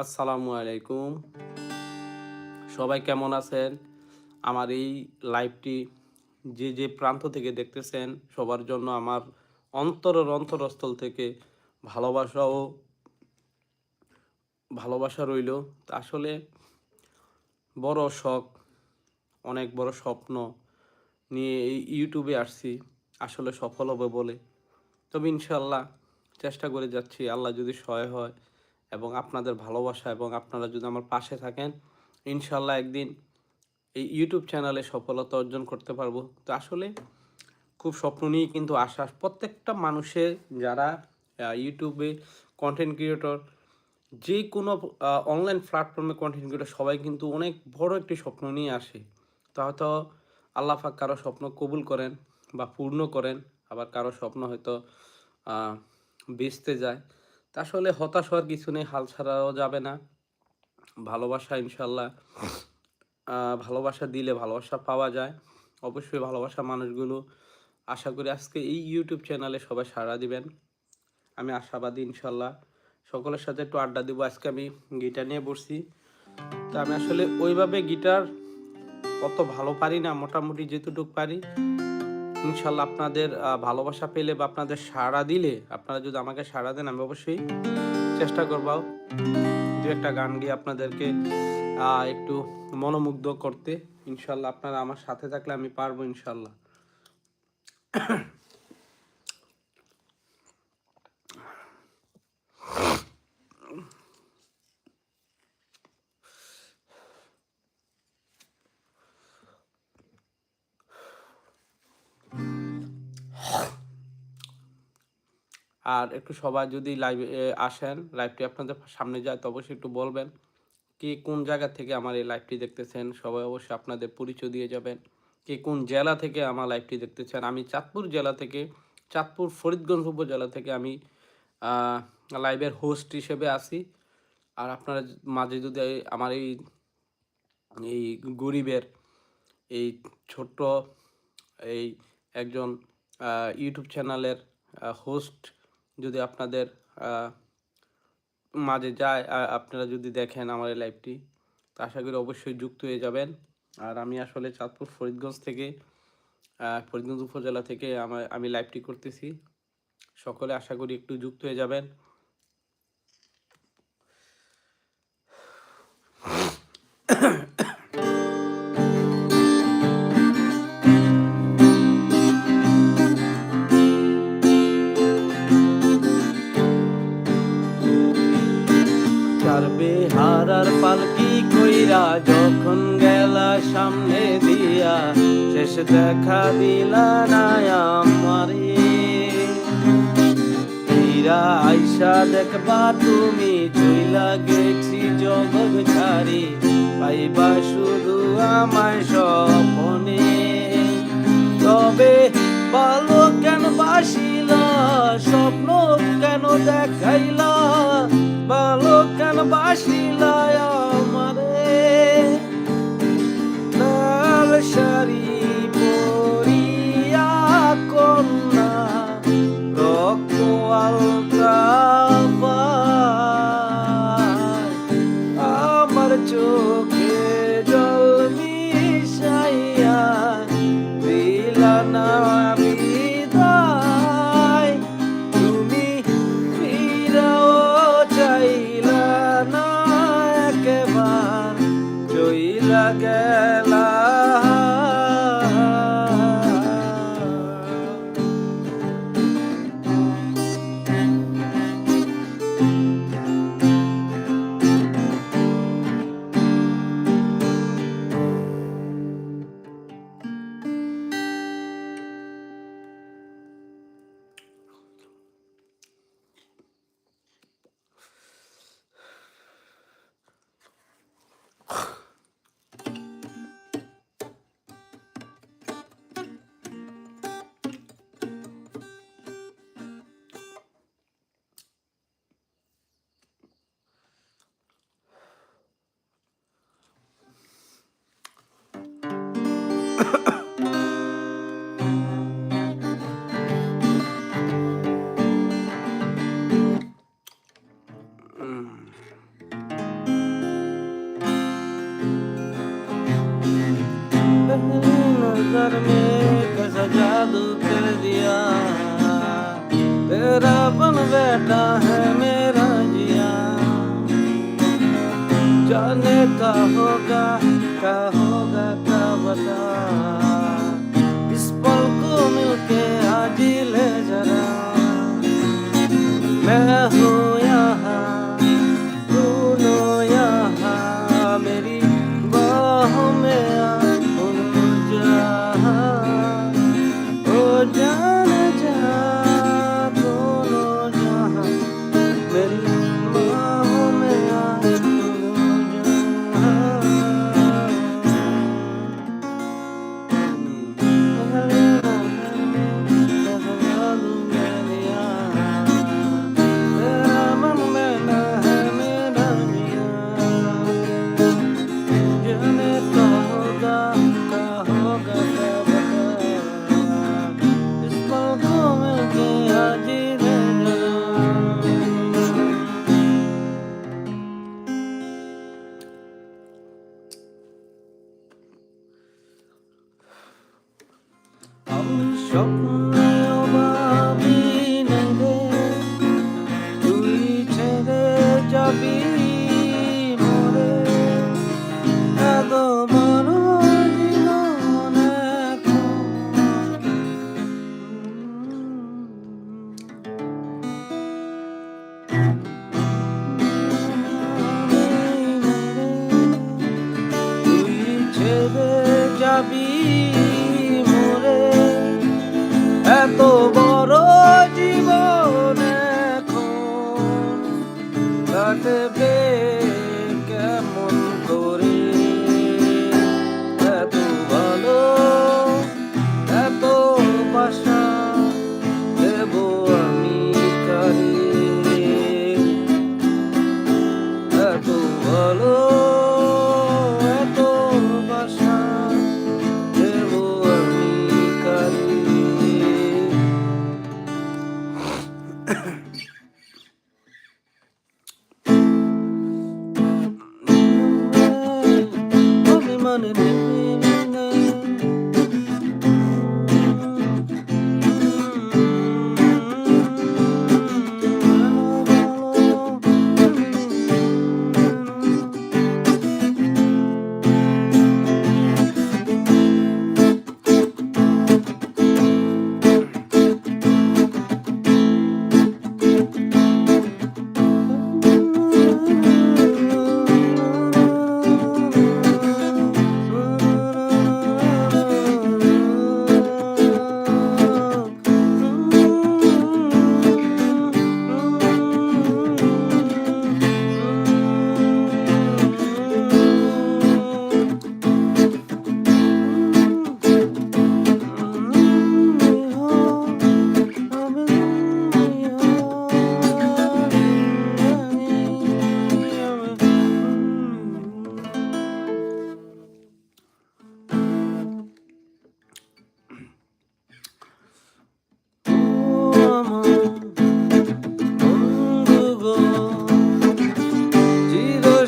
আসসালামু আলাইকুম। সবাই কেমন আছেন? আমার এই লাইভটি যে যে প্রান্ত থেকে দেখতেছেন, সবার জন্য আমার অন্তরের অন্তরস্থল থেকে ভালোবাসা ও ভালোবাসা রইল। আসলে বড় শখ, অনেক বড় স্বপ্ন নিয়ে এই ইউটিউবে আসছি, আসলে সফল হবে বলে। তবে ইনশাল্লাহ চেষ্টা করে যাচ্ছি, আল্লাহ যদি সহায় হয় এবং আপনাদের ভালোবাসা এবং আপনারা যদি আমার পাশে থাকেন ইনশাল্লাহ একদিন এই ইউটিউব চ্যানেলে সফলতা অর্জন করতে পারব। তো আসলে খুব স্বপ্ন নিয়ে কিন্তু আশা, প্রত্যেকটা মানুষের যারা ইউটিউবে কন্টেন্ট ক্রিয়েটর যে কোনো অনলাইন প্ল্যাটফর্মে কন্টেন্ট ক্রিয়েটর সবাই কিন্তু অনেক বড় একটি স্বপ্ন নিয়ে আসে। তা হয়তো আল্লাহ পাক কারও স্বপ্ন কবুল করেন বা পূর্ণ করেন, আবার কারও স্বপ্ন হয়তো বেচতে যায়। তা আসলে হতাশ হওয়ার কিছু নেই, হাল ছাড়াও যাবে না। ভালোবাসা ইনশাল্লাহ ভালোবাসা দিলে ভালোবাসা পাওয়া যায়। অবশ্যই ভালোবাসা মানুষগুলো আশা করি আজকে এই ইউটিউব চ্যানেলে সবাই সাড়া দিবেন। আমি আশাবাদী ইনশাল্লাহ। সকলের সাথে একটু আড্ডা দিব, আজকে আমি গিটার নিয়ে বসছি। তো আমি আসলে ওইভাবে গিটার অত ভালো পারি না, মোটামুটি যেটুকু পারি। ইনশাল্লাহ আপনাদের ভালোবাসা পেলে বা আপনাদের সাড়া দিলে আপনারা যদি আমাকে সাড়া দেন, আমি অবশ্যই চেষ্টা করব। দু একটা গান গিয়ে আপনাদেরকে একটু মনোমুগ্ধ করতে। ইনশাল্লাহ আপনারা আমার সাথে থাকলে আমি পারব ইনশাল্লাহ। আর একটু সবাই যদি লাইভে আসেন লাইভটি আপনাদের সামনে যায়, তো অবশ্যই একটু বলবেন কে কোন জায়গা থেকে আমার এই লাইভটি দেখতেছেন। সবাই অবশ্যই আপনাদের পরিচয় দিয়ে যাবেন। কে কোন জেলা থেকে আমার লাইভটি দেখতেছেন। আমি চাঁদপুর জেলা থেকে, চাঁদপুর ফরিদগঞ্জ উপজেলা থেকে আমি লাইভের হোস্ট হিসেবে আসি আর আপনারা মাঝে যদি আমার এই এই গরিবের, এই ছোট্ট, এই একজন ইউটিউব চ্যানেলের হোস্ট যদি আপনাদের মাঝে যায় আপনারা যদি দেখেন আমার এই লাইভটি তা আশা করি অবশ্যই যুক্ত হয়ে যাবেন। আর আমি আসলে চাঁদপুর ফরিদগঞ্জ থেকে ফরিদগঞ্জ উপজেলা থেকে আমার, আমি লাইভটি করতেছি। সকলে আশা করি একটু যুক্ত হয়ে যাবেন। দেখা দিলা না আমারে। হীরা আইসা দেখবা তুমি চইলা গেছি জগৎ ছাড়ি, পাইবা শুধু আমায় স্বপনে। তবে ভালো কেন বাসিলা, স্বপ্ন কেন দেখাইলা? ভালো কেন বাসিলা नज़र में कैसा जादू कर दिया। तेरा बन बैठा है मेरा जिया। जाने का होगा का होगा का बता। इस पल को मिलके आज ले जरा। मैं हूँ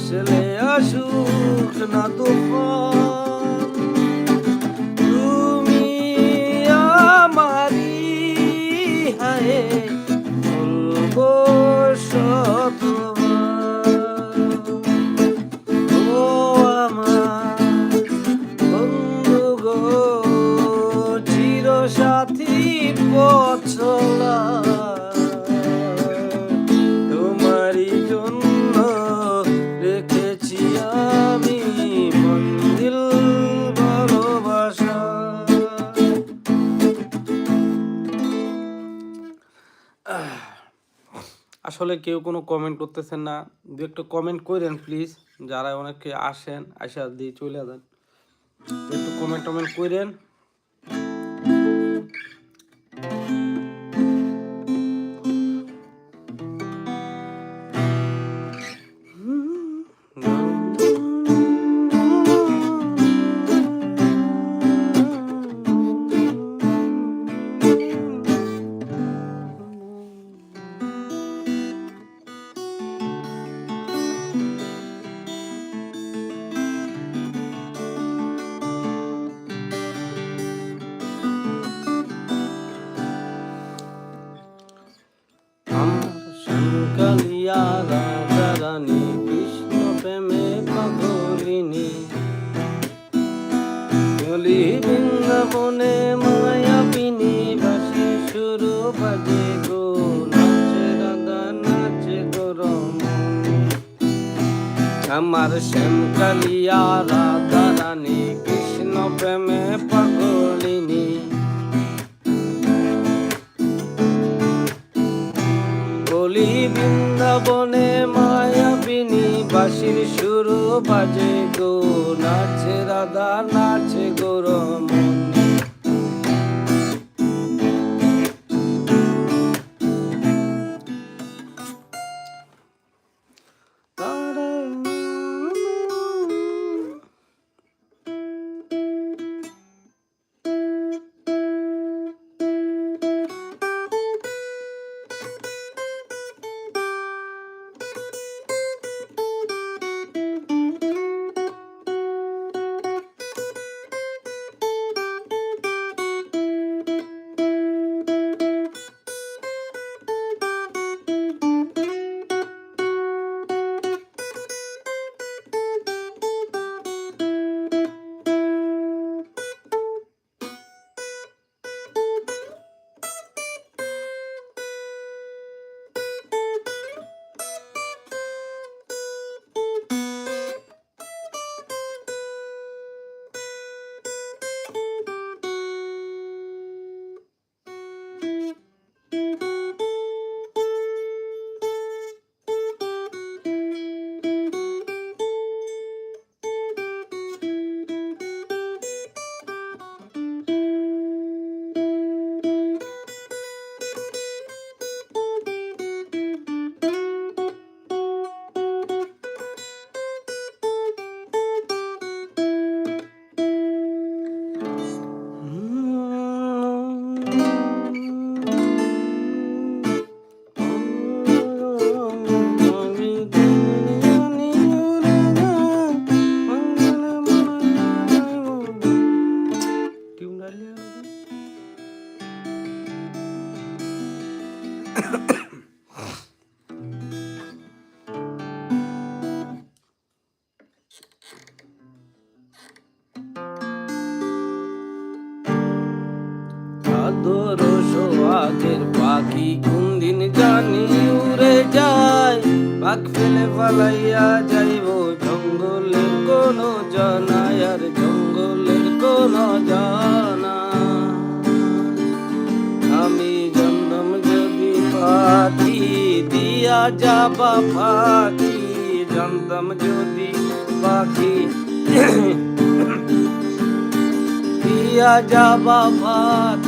আসলে আসুক না তো আসলে কেউ কোনো কমেন্ট করতেছেন না। দু একটা কমেন্ট করেন প্লিজ যারা অনেকে আসেন আসা দিয়ে চলে যান। একটু কমেন্ট টমেন্ট করেন আমার শ্যাম কালিয়া রাধা রানী কৃষ্ণ প্রেমে পাগলিনী। বলি বৃন্দাবনে মায়াবিনী বাসির শুরু বাজে, গো নাচে রাধা, নাচে গো রমণী আদর সোহাগের পাখি কোন দিন জানি উড়ে যায়। পাখ ফেলে পালাইয়া যাইব, জঙ্গলের কোন জানায় আর জঙ্গলের কোন জানা। আমি জন্ম যদি পাখি, দিয়া যাবা পাখি। জানতাম যদি পাখি, দিয়া যাবা পাখি।